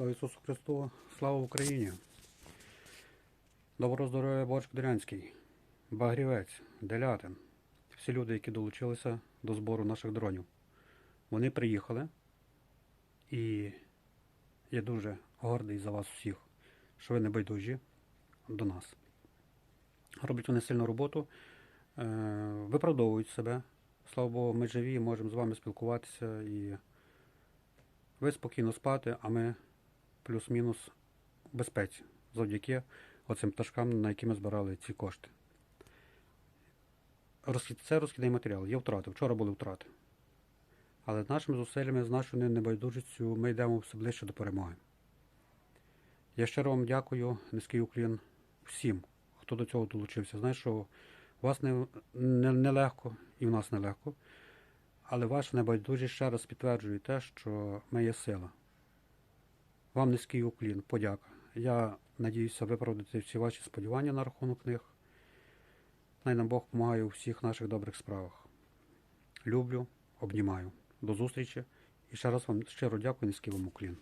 Слава Ісусу Христу, слава Україні! Доброго здоров'я Борщ Кудрянський, Багрівець, Делятин, всі люди, які долучилися до збору наших дронів. Вони приїхали і я дуже гордий за вас всіх, що ви не байдужі до нас. Роблять вони сильну роботу, е, виправдовують себе. Слава Богу, ми живі, можемо з вами спілкуватися і ви спокійно спати, а ми плюс-мінус безпеці завдяки оцим пташкам, на які ми збирали ці кошти. Це розхідний матеріал. Є втрати. Вчора були втрати. Але нашими зусиллями, з нашою небайдужістю ми йдемо все ближче до перемоги. Я щиро вам дякую, низький уклін всім, хто до цього долучився. Знаю, що у вас не, не, не і в нас не легко. Але ваша небайдужість ще раз підтверджує те, що ми є сила. Вам низький уклін, подяка. Я надіюся виправдати всі ваші сподівання на рахунок них. Най нам Бог допомагає у всіх наших добрих справах. Люблю, обнімаю. До зустрічі і ще раз вам щиро дякую, низький вам уклін.